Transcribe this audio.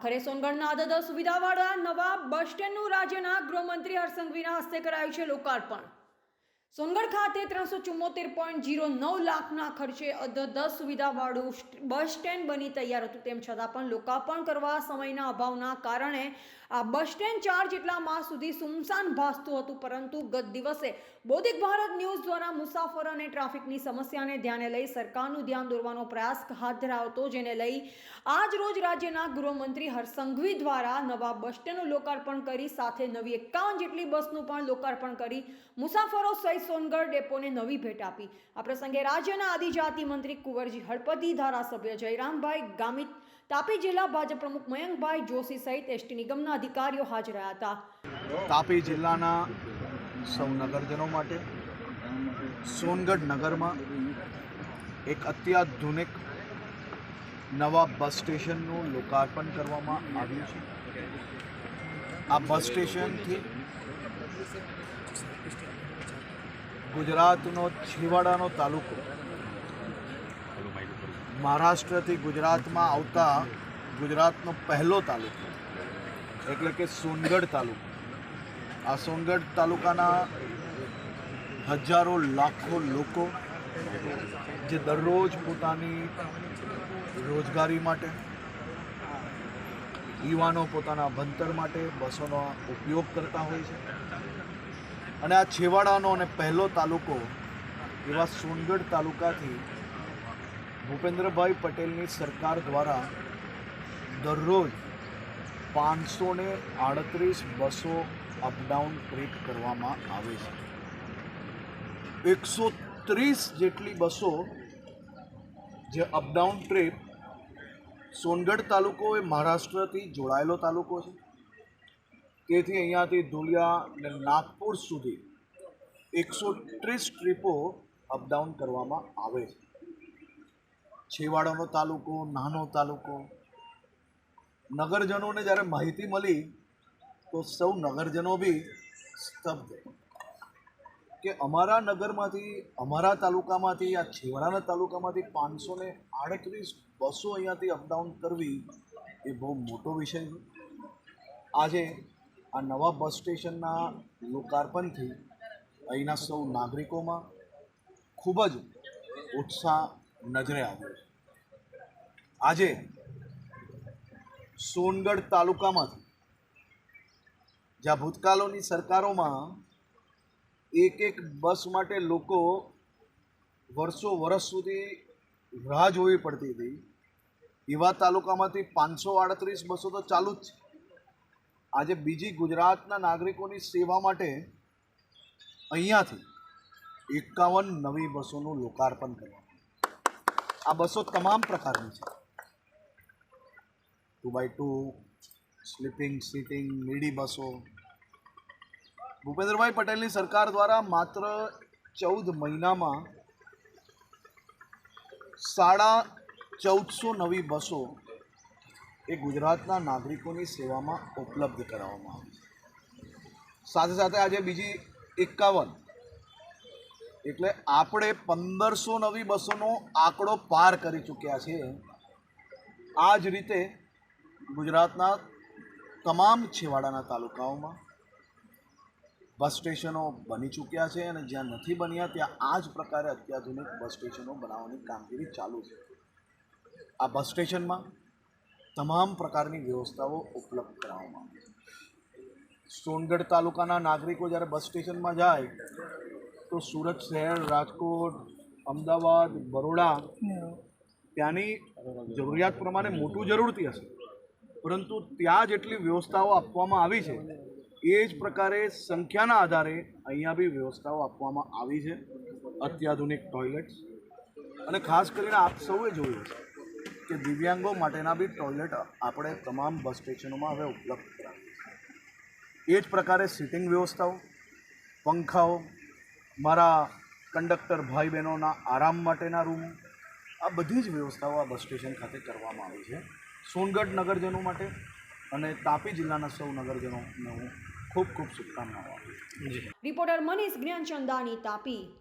આખરે સોનગઢના આદદ સુવિધાવાળા નવા બસ સ્ટેન્ડનું રાજ્યના ગૃહમંત્રી હરસંઘવીના હસ્તે કરાયું છે લોકાર્પણ. સોનગઢ ખાતે ત્રણસો ચુમ્મોતેર પોઈન્ટ જીરો નવ લાખના ખર્ચે અધધ સુવિધાવાળું બસ સ્ટેન્ડ બની તૈયાર હતું. તેમ છતાં પણ લોકાર્પણ કરવા સમયના અભાવના કારણે આ બસ સ્ટેન્ડ ચાર જેટલા માસ સુધી સુમસાન ભાસતું હતું. પરંતુ ગત દિવસે બૌદ્ધિક ભારત ન્યૂઝ દ્વારા મુસાફરો અને ટ્રાફિકની સમસ્યાને ધ્યાને લઈ સરકારનું ધ્યાન દોરવાનો પ્રયાસ હાથ ધરાયો હતો જેને લઈ આજ રોજ રાજ્યના ગૃહમંત્રી હરસંઘવી દ્વારા નવા બસ સ્ટેન્ડનું લોકાર્પણ કરી, સાથે નવી એકાવન જેટલી બસનું પણ લોકાર્પણ કરી મુસાફરો સહિત સોનગઢ ડેપોને નવી ભેટ આપી. આ પ્રસંગે રાજ્યના આદિજાતિ મંત્રી કુંવરજી હળપતિ, ધારાસભ્ય જયરામભાઈ ગામિત, તાપી જિલ્લા ભાજપ પ્રમુખ મયંકભાઈ જોશી સહિત એસટી નિગમના અધિકારીઓ હાજર રહ્યા હતા. તાપી જિલ્લાના સૌ નગરજનો માટે સોનગઢ નગરમાં એક અત્યાધુનિક નવા બસ સ્ટેશનનું લોકાર્પણ કરવામાં આવ્યું છે. આ બસ સ્ટેશનથી ગુજરાતનો છેવાડાનો તાલુકો. મહારાષ્ટ્રથી ગુજરાતમાં આવતા ગુજરાતનો પહેલો તાલુકો. એટલે કે સોનગઢ તાલુકો. આ સોનગઢ તાલુકાના હજારો લાખો લોકો જે દરરોજ પોતાની રોજગારી માટે, યુવાનો પોતાના ભણતર માટે બસોનો ઉપયોગ કરતા હોય છે. અને આ છેવાડાનો અને પહેલો તાલુકો એવા સોનગઢ તાલુકાથી ભૂપેન્દ્રભાઈ પટેલની સરકાર દ્વારા દરરોજ પાંચસો ને આડત્રીસ બસો અપડાઉન ટ્રીપ કરવામાં આવે છે. એકસો ત્રીસ જેટલી બસો જે અપડાઉન ટ્રીપ સોનગઢ તાલુકો એ મહારાષ્ટ્રથી જોડાયેલો તાલુકો છે. તેથી અહીંયાથી ધુલિયા અને નાગપુર સુધી એકસો ત્રીસ ટ્રીપો અપડાઉન કરવામાં આવે છે. છેવાડાનો તાલુકો, નાનો તાલુકો. નગરજનોને જ્યારે માહિતી મળી, તો સૌ નગરજનો બી સ્તબ્ધ. કે અમારા નગરમાંથી, અમારા તાલુકામાંથી, આ છેવાડાના તાલુકામાંથી પાંચસો ને આડત્રીસ બસો અહીંયાથી અપડાઉન કરવી એ બહુ મોટો વિષય છે. આજે આ નવા બસ સ્ટેશનના લોકાર્પણથી અહીંના સૌ નાગરિકોમાં ખૂબ જ ઉત્સાહ નજરે આવ્યો આજે સોનગઢ તાલુકામાંથી, જ્યાં ભૂતકાળોની સરકારોમાં એક એક બસ માટે લોકો વર્ષો વર્ષ સુધી રાહ જોવી પડતી હતી, એવા તાલુકામાંથી પાંચસો આડત્રીસ બસો તો ચાલુ જ છે. આજે બીજી ગુજરાતના નાગરિકોની સેવા માટે અહીંયાથી એકાવન નવી બસોનું લોકાર્પણ કરવામાં આ બસો તમામ પ્રકારની છે. Two by two sleeping seating midi બસો. ભૂપેન્દ્રભાઈ પટેલની સરકાર દ્વારા માત્ર ચૌદ મહિનામાં સાડા ચૌદસો નવી બસો એ ગુજરાતના નાગરિકોની સેવામાં ઉપલબ્ધ કરાવવામાં આવી સાથે સાથે આજે બીજી એકાવન એટલે આપણે પંદરસો નવી બસોનો આંકડો પાર કરી ચૂક્યા છે. આ જ રીતે ગુજરાતના તમામ છેવાડાના તાલુકાઓમાં બસ સ્ટેશનો બની ચૂક્યા છે અને જ્યાં નથી બન્યા ત્યાં આ જ પ્રકારે અત્યાધુનિક બસ સ્ટેશનો બનાવવાની કામગીરી ચાલુ છે. આ બસ સ્ટેશનમાં તમામ પ્રકારની વ્યવસ્થાઓ ઉપલબ્ધ કરાવવામાં આવે સોનગઢ તાલુકાના નાગરિકો જ્યારે બસ સ્ટેશનમાં જાય, તો સુરત શહેર, રાજકોટ, અમદાવાદ, બરોડા ત્યાંની જરૂરિયાત પ્રમાણે મોટું જરૂરથી હશે. પરંતુ ત્યાં જેટલી વ્યવસ્થાઓ આપવામાં આવી છે, એ જ પ્રકારે સંખ્યાના આધારે અહીંયા બી વ્યવસ્થાઓ આપવામાં આવી છે. અત્યાધુનિક ટોયલેટ્સ અને ખાસ કરીને આપ સૌએ જોયું છે કે દિવ્યાંગો માટેના બી ટોયલેટ આપણે તમામ બસ સ્ટેશનોમાં હવે ઉપલબ્ધ કરાવીએ એ જ પ્રકારે સિટિંગ વ્યવસ્થાઓ, પંખાઓ, મારા કંડક્ટર ભાઈ બહેનોના આરામ માટેના રૂમ, આ બધી જ વ્યવસ્થાઓ આ બસ સ્ટેશન ખાતે કરવામાં આવી છે. સોનગઢ નગરજનો માટે અને તાપી જિલ્લાના સૌ નગરજનોને હું ખૂબ ખૂબ શુભકામનાઓ આપું રિપોર્ટર મનીષ જ્ઞાનચંદાની તાપી.